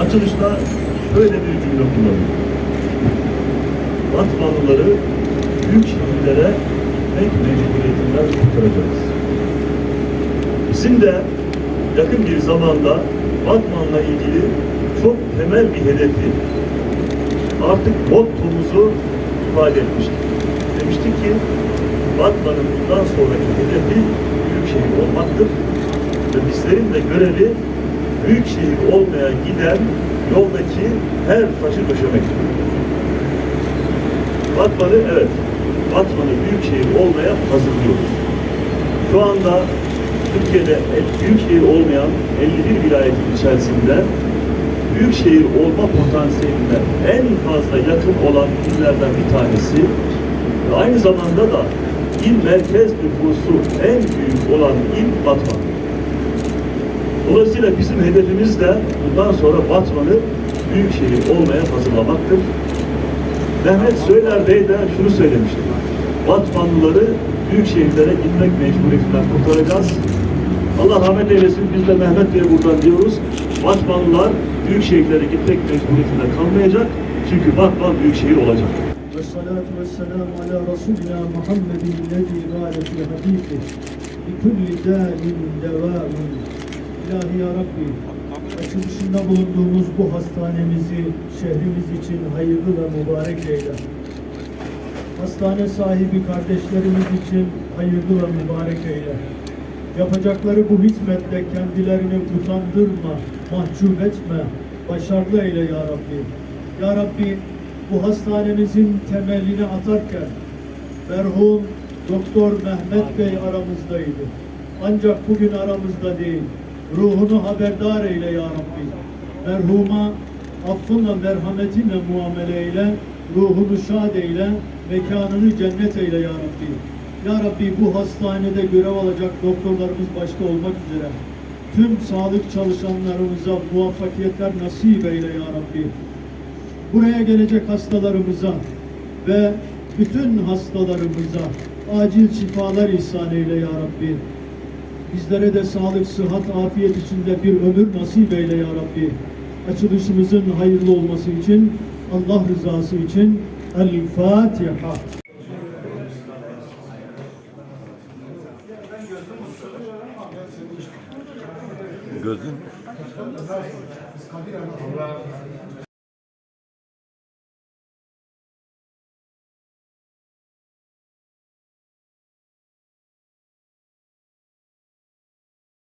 Açılışta böyle bir cümle kullanıyor. Batmanlıları büyük şehirlere tek mecburiyetinden kurtaracağız. Bizim de yakın bir zamanda Batman'la ilgili çok temel bir hedefi artık mottomuzu ifade etmiştik. Demiştik ki Batman'ın bundan sonraki hedefi büyük şehir olmaktır. Ve bizlerin de görevi büyük şehir olmaya giden yoldaki her taşı döşemektir. Batman'ı evet, Batman'ı büyük şehir olmaya hazırlıyoruz. Şu anda Türkiye'de büyük şehir olmayan 51 vilayetin içerisinde büyük şehir olma potansiyeline en fazla yakın olan illerden bir tanesi ve aynı zamanda da il merkez nüfusu en büyük olan il Batman. Dolayısıyla bizim hedefimiz de bundan sonra Batman'ı büyük şehir olmaya hazırlamaktır. Mehmet Söyler Bey de şunu söylemişti. Batmanlıları büyük şehirlere gitmek mecburiyetinden kurtaracağız. Allah rahmet eylesin. Biz de Mehmet Bey'e buradan diyoruz. Batmanlılar büyük şehirlere gitmek mecburiyetinde kalmayacak. Çünkü Batman büyük şehir olacak. والصلاة والسلام على رسولنا محمد الذي قال في حديثه لكل داء دواء İlahi Ya Rabbi açılışında bulunduğumuz bu hastanemizi şehrimiz için hayırlı ve mübarek eyle. Hastane sahibi kardeşlerimiz için hayırlı ve mübarek eyle. Yapacakları bu hizmetle kendilerini utandırma, mahcup etme, başarılı eyle Ya Rabbi. Ya Rabbi bu hastanemizin temelini atarken merhum Doktor Mehmet Bey aramızdaydı. Ancak bugün aramızda değil. Ruhunu haberdar eyle Ya Rabbi. Merhuma affınla merhametinle muamele eyle. Ruhunu şad eyle. Mekanını cennet eyle Ya Rabbi. Ya Rabbi bu hastanede görev alacak doktorlarımız başta olmak üzere tüm sağlık çalışanlarımıza muvaffakiyetler nasip eyle Ya Rabbi buraya gelecek hastalarımıza ve bütün hastalarımıza acil şifalar ihsan eyle ya Rabbi. Bizlere de sağlık, sıhhat, afiyet içinde bir ömür nasip eyle ya Rabbi. Açılışımızın hayırlı olması için, Allah rızası için El Fatiha. Gözün